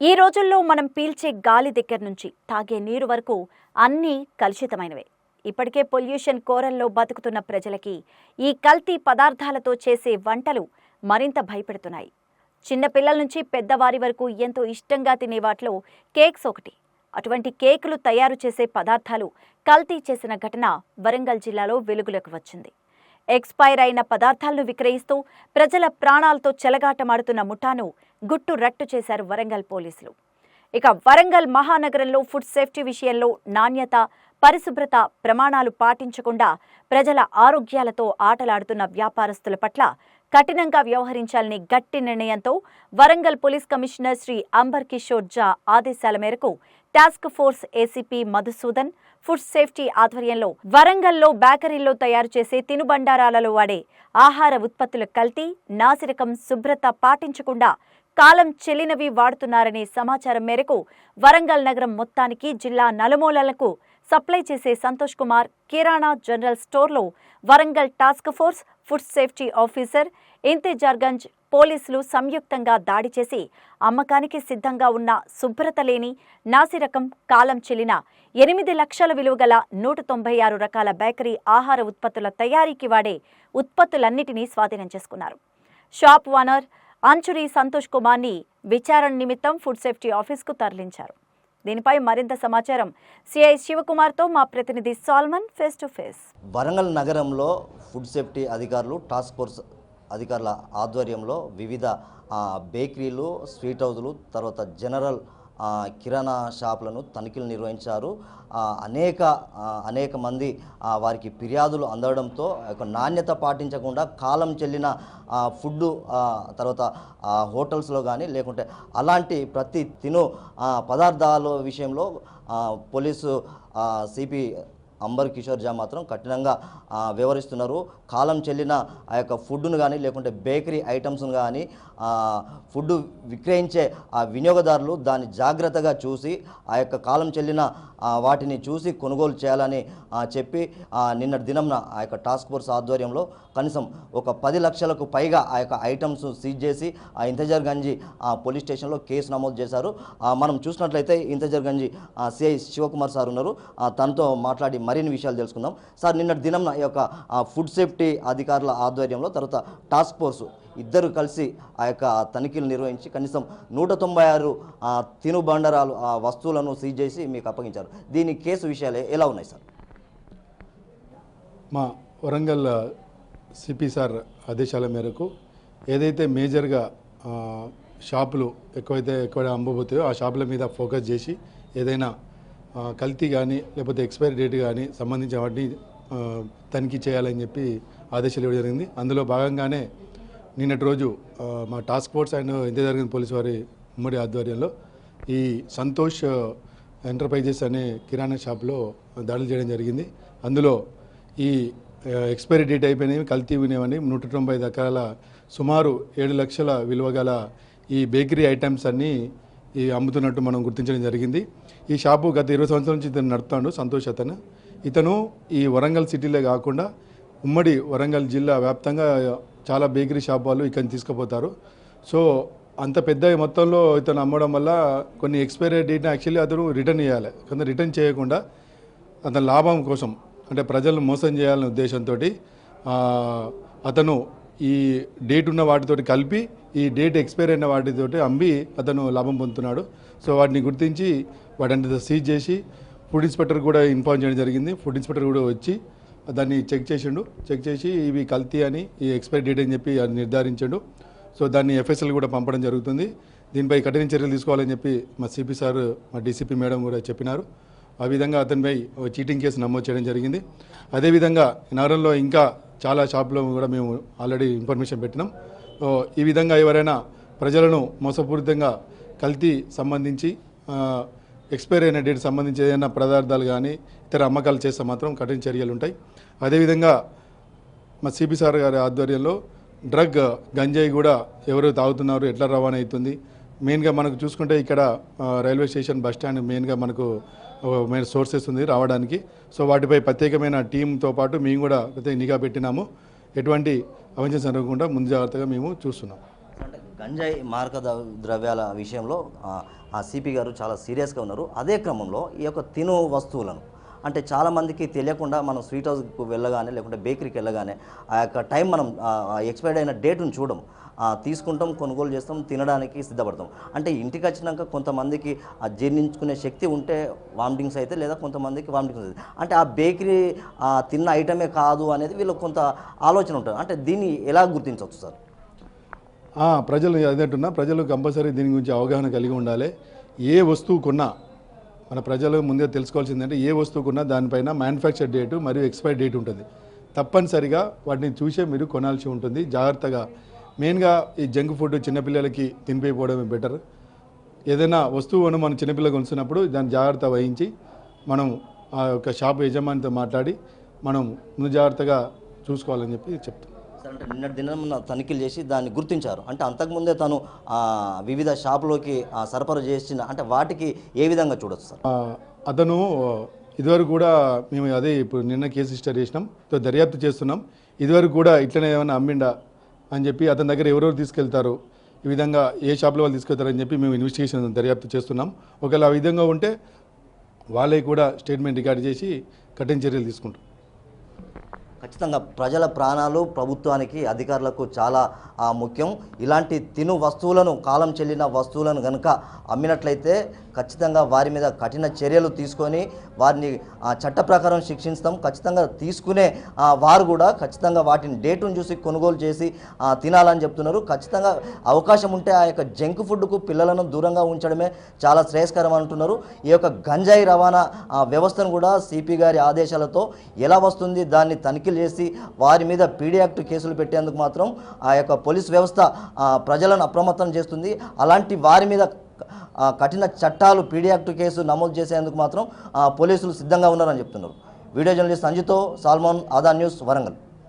ఈ రోజుల్లో మనం పీల్చే గాలి దగ్గర నుంచి తాగే నీరు వరకు అన్నీ కలుషితమైనవే. ఇప్పటికే పొల్యూషన్ కోరల్లో బతుకుతున్న ప్రజలకి ఈ కల్తీ పదార్థాలతో చేసే వంటలు మరింత భయపెడుతున్నాయి. చిన్న పిల్లల నుంచి పెద్దవారి వరకు ఎంతో ఇష్టంగా తినే వాటిలో కేక్స్ ఒకటి. అటువంటి కేకులు తయారు చేసే పదార్థాలు కల్తీ చేసిన ఘటన వరంగల్ జిల్లాలో వెలుగులోకి వచ్చింది. ఎక్స్పైర్ అయిన పదార్థాలను విక్రయిస్తూ ప్రజల ప్రాణాలతో చెలగాటమాడుతున్న ముఠాను గుట్టు రట్టు చేశారు వరంగల్ పోలీసులు. ఇక వరంగల్ మహానగరంలో ఫుడ్ సేఫ్టీ విషయంలో నాణ్యత పరిశుభ్రత ప్రమాణాలు పాటించకుండా ప్రజల ఆరోగ్యాలతో ఆటలాడుతున్న వ్యాపారస్తుల పట్ల కఠినంగా వ్యవహరించాలని గట్టి నిర్ణయంతో Warangal police commissioner Shri amber Kishore Jha ఆదేశాల మేరకు task force ACP Madhusudan food safety ఆధ్వర్యంలో వరంగల్లో బేకరీల్లో తయారు చేసే తినుబండారాలలో వాడే ఆహార ఉత్పత్తుల కల్తీ నాసిరకం శుభ్రత పాటించకుండా కాలం చెల్లినవి వాడుతున్నారనే సమాచారం మేరకు వరంగల్ నగరం మొత్తానికి జిల్లా నలుమూలలకు సప్లై చేసే సంతోష్ కుమార్ కిరాణా జనరల్ స్టోర్లో Warangal task force food safety officer Intizarganj పోలీసులు సంయుక్తంగా దాడి చేసి అమ్మకానికి సిద్ధంగా ఉన్న శుభ్రత లేని నాసిరకం కాలం చెల్లిన ఎనిమిది లక్షల విలువగల నూట తొంభై ఆరు రకాల బేకరీ ఆహార ఉత్పత్తుల తయారీకి వాడే ఉత్పత్తులన్నిటినీ స్వాధీనం చేసుకున్నారు. షాప్ ఓనర్ అంచురి సంతోష్ కుమార్ని విచారణ నిమిత్తం ఫుడ్ సేఫ్టీ ఆఫీస్కు తరలించారు. దీనిపై మరింత సమాచారం సిఐ శివకుమార్తో మా ప్రతినిధి Salman face to face. Warangal నగరంలో ఫుడ్ సేఫ్టీ అధికారులు టాస్క్ ఫోర్స్ అధికారుల ఆధ్వర్యంలో వివిధ బేకరీలు స్వీట్ హౌజులు తర్వాత జనరల్ కిరాణా షాపులను తనిఖీలు నిర్వహించారు. అనేక అనేక మంది వారికి ఫిర్యాదులు అందడంతో ఒక నాణ్యత పాటించకుండా కాలం చెల్లిన ఫుడ్ తర్వాత హోటల్స్లో కానీ లేకుంటే అలాంటి ప్రతి తిను పదార్థాల విషయంలో పోలీసు సిపి అంబర్ కిషోర్ జా మాత్రం కఠినంగా వివరిస్తున్నారు. కాలం చెల్లిన ఆ యొక్క ఫుడ్ను కానీ లేకుంటే బేకరీ ఐటమ్స్ను కానీ ఫుడ్ విక్రయించే ఆ వినియోగదారులు దాన్ని జాగ్రత్తగా చూసి ఆ యొక్క కాలం చెల్లిన వాటిని చూసి కొనుగోలు చేయాలని చెప్పి నిన్న నిన్నటి దినంన ఆ యొక్క టాస్క్ ఫోర్స్ ఆధ్వర్యంలో కనీసం ఒక పది లక్షలకు పైగా ఆ యొక్క ఐటమ్స్ సీజ్ చేసి ఆ ఇంతజర్ గంజి ఆ, పోలీస్ స్టేషన్లో కేసు నమోదు చేశారు. మనం చూసినట్లయితే ఇంతజర్ గంజి సిఐ శివకుమార్ సార్ ఉన్నారు. తనతో మాట్లాడి మరిన్ని విషయాలు తెలుసుకుందాం. సార్ నిన్నటి దినం ఈ యొక్క ఫుడ్ సేఫ్టీ అధికారుల ఆధ్వర్యంలో తర్వాత టాస్క్ ఫోర్స్ ఇద్దరు కలిసి ఆ యొక్క తనిఖీలు నిర్వహించి కనీసం నూట తొంభై ఆరు తినుబండరాలు ఆ వస్తువులను సీజ్ చేసి మీకు అప్పగించారు. దీని కేసు విషయాలు ఎలా ఉన్నాయి సార్? మా వరంగల్ సిపి సార్ ఆదేశాల మేరకు ఏదైతే మేజర్గా షాపులు ఎక్కువైతే ఎక్కువ అమ్మబోతాయో ఆ షాపుల మీద ఫోకస్ చేసి ఏదైనా కల్తీ కానీ లేకపోతే ఎక్స్పైరీ డేట్ కానీ సంబంధించిన వాటిని తనిఖీ చేయాలని చెప్పి ఆదేశాలు ఇవ్వడం జరిగింది. అందులో భాగంగానే నిన్నటి రోజు మా టాస్క్ ఫోర్స్ అండ్ ఇంత జరిగిన పోలీసు వారి ఉమ్మడి ఆధ్వర్యంలో ఈ సంతోష్ ఎంటర్ప్రైజెస్ అనే కిరాణా షాప్లో దాడులు చేయడం జరిగింది. అందులో ఈ ఎక్స్పైరీ డేట్ అయిపోయినవి కల్తీ ఉన్నవని నూట తొంభై రకాల సుమారు ఏడు లక్షల విలువ గల ఈ బేకరీ ఐటమ్స్ అన్నీ ఈ అమ్ముతున్నట్టు మనం గుర్తించడం జరిగింది. ఈ షాపు గత ఇరవై సంవత్సరాల నుంచి ఇతను నడుపుతాడు సంతోష్ అతను. ఇతను ఈ వరంగల్ సిటీలే కాకుండా ఉమ్మడి వరంగల్ జిల్లా వ్యాప్తంగా చాలా బేకరీ షాప్ వాళ్ళు ఇక్కడ తీసుకుపోతారు. సో అంత పెద్ద మొత్తంలో ఇతను అమ్మడం వల్ల కొన్ని ఎక్స్పైరీ డేట్ని యాక్చువల్లీ అతను రిటర్న్ చేయాలి కొంత రిటర్న్ చేయకుండా అతని లాభం కోసం అంటే ప్రజలను మోసం చేయాలనే ఉద్దేశంతో అతను ఈ డేట్ ఉన్న వాటితోటి కలిపి ఈ డేట్ ఎక్స్పైర్ అయిన వాటితోటి అమ్మి అతను లాభం పొందుతున్నాడు. సో వాటిని గుర్తించి వాటిని సీజ్ చేసి ఫుడ్ ఇన్స్పెక్టర్ కూడా ఇన్ఫార్మ్ చేయడం జరిగింది. ఫుడ్ ఇన్స్పెక్టర్ కూడా వచ్చి దాన్ని చెక్ చేసిండు. చెక్ చేసి ఇవి కల్తీ అని ఈ ఎక్స్పైరీ డేట్ అని చెప్పి అది నిర్ధారించాడు. సో దాన్ని ఎఫ్ఎస్ఎల్ కూడా పంపడం జరుగుతుంది. దీనిపై కఠిన చర్యలు తీసుకోవాలని చెప్పి మా సిపి సార్ మా డీసీపీ మేడం కూడా చెప్పినారు. ఆ విధంగా అతనిపై చీటింగ్ కేసు నమోదు చేయడం జరిగింది. అదేవిధంగా నగరంలో ఇంకా చాలా షాపులో కూడా మేము ఆల్రెడీ ఇన్ఫర్మేషన్ పెట్టినాం. ఈ విధంగా ఎవరైనా ప్రజలను మోసపూరితంగా కల్తీ సంబంధించి ఎక్స్పైర్ అయిన డేట్ సంబంధించి ఏదైనా పదార్థాలు కానీ ఇతర అమ్మకాలు చేస్తే మాత్రం కఠిన చర్యలు ఉంటాయి. అదేవిధంగా మా సిబి సార్ గారి ఆధ్వర్యంలో డ్రగ్ గంజాయి కూడా ఎవరు తాగుతున్నారు ఎట్లా రవాణా అవుతుంది మెయిన్గా మనకు చూసుకుంటే ఇక్కడ రైల్వే స్టేషన్ బస్ స్టాండ్ మెయిన్గా మనకు మెయిన్ సోర్సెస్ ఉంది రావడానికి. సో వాటిపై ప్రత్యేకమైన టీంతో పాటు మేము కూడా ప్రత్యేక నిఘా పెట్టినాము. ఎటువంటి అవంచన జరగకుండా ముందు జాగ్రత్తగా మేము చూస్తున్నాం. గంజాయి మార్క ద్రవ్యాల విషయంలో ఆ, ఆ సిపి గారు చాలా సీరియస్గా ఉన్నారు. అదే క్రమంలో ఈ యొక్క తిను వస్తువులను అంటే చాలామందికి తెలియకుండా మనం స్వీట్ హౌస్కి వెళ్ళగానే లేకుంటే బేకరీకి వెళ్ళగానే ఆ యొక్క టైం మనం ఎక్స్పైర్డ్ అయిన డేట్ను చూడం తీసుకుంటాం కొనుగోలు చేస్తాం తినడానికి సిద్ధపడతాం. అంటే ఇంటికి వచ్చినాక కొంతమందికి ఆ జీర్ణించుకునే శక్తి ఉంటే వామిటింగ్స్ అయితే లేదా కొంతమందికి వామిటింగ్స్ అయితే. అంటే ఆ బేకరీ తిన్న ఐటమే కాదు అనేది వీళ్ళకి కొంత ఆలోచన ఉంటుంది. అంటే దీన్ని ఎలా గుర్తించవచ్చు సార్? ప్రజలు అదేంటున్నా ప్రజలు కంపల్సరీ దీని గురించి అవగాహన కలిగి ఉండాలి. ఏ వస్తువు కొన్నా మన ప్రజలు ముందే తెలుసుకోవాల్సిందంటే ఏ వస్తువుకున్నా దానిపైన మ్యానుఫ్యాక్చర్ డేటు మరియు ఎక్స్పైర్ డేట్ ఉంటుంది. తప్పనిసరిగా వాటిని చూసే మీరు కొనాల్సి ఉంటుంది. జాగ్రత్తగా. మెయిన్గా ఈ జంక్ ఫుడ్ చిన్నపిల్లలకి తినిపోయిపోవడమే బెటర్. ఏదైనా వస్తువును మనం చిన్నపిల్లలు కొనుస్తున్నప్పుడు దాన్ని జాగ్రత్త వహించి మనం ఆ యొక్క షాప్ యజమానితో మాట్లాడి మనం ముందు జాగ్రత్తగా చూసుకోవాలని చెప్పి చెప్తాం సార్ అంటే నిన్నటి దినం తనిఖీలు చేసి దాన్ని గుర్తించారు. అంటే అంతకుముందే తను ఆ, వివిధ షాపులోకి ఆ, సరఫరా చేసిన అంటే వాటికి ఏ విధంగా చూడొచ్చు సార్? అతను ఇదివరకు కూడా మేము అదే ఇప్పుడు నిన్న కేసు రిజిస్టర్ చేసినాం. తో దర్యాప్తు చేస్తున్నాం. ఇదివరకు కూడా ఇట్లనే ఏమైనా అమ్మిండా అని చెప్పి అతని దగ్గర ఎవరెవరు తీసుకెళ్తారు ఈ విధంగా ఏ షాప్లో వాళ్ళు తీసుకెళ్తారని చెప్పి మేము ఇన్వెస్టిగేషన్ దర్యాప్తు చేస్తున్నాం. ఒకవేళ ఆ విధంగా ఉంటే వాళ్ళే కూడా స్టేట్మెంట్ రికార్డ్ చేసి కఠిన చర్యలు తీసుకుంటాం ఖచ్చితంగా ప్రజల ప్రాణాలు ప్రభుత్వానికి అధికారులకు చాలా ముఖ్యం. ఇలాంటి తిను వస్తువులను కాలం చెల్లిన వస్తువులను కనుక అమ్మినట్లయితే ఖచ్చితంగా వారి మీద కఠిన చర్యలు తీసుకొని వారిని ఆ, చట్ట ప్రకారం శిక్షిస్తాం. ఖచ్చితంగా తీసుకునే వారు కూడా ఖచ్చితంగా వాటిని డేటును చూసి కొనుగోలు చేసి తినాలని చెప్తున్నారు. ఖచ్చితంగా అవకాశం ఉంటే ఆ యొక్క జంక్ ఫుడ్కు పిల్లలను దూరంగా ఉంచడమే చాలా శ్రేయస్కరం అంటున్నారు. ఈ యొక్క గంజాయి రవాణా ఆ, వ్యవస్థను కూడా సిపి గారి ఆదేశాలతో ఎలా వస్తుంది దాన్ని తనిఖీలు చేసి వారి మీద పీడీ యాక్ట్ కేసులు పెట్టేందుకు మాత్రం ఆ యొక్క పోలీస్ వ్యవస్థ ప్రజలను అప్రమత్తం చేస్తుంది. అలాంటి వారి మీద కఠిన చట్టాలు పీడీ యాక్ట్ కేసు నమోదు చేసేందుకు మాత్రం ఆ, పోలీసులు సిద్ధంగా ఉన్నారని చెప్తున్నారు. వీడియో జర్నలిస్ట్ సంజితో సాల్మోన్ ఆదా న్యూస్ వరంగల్.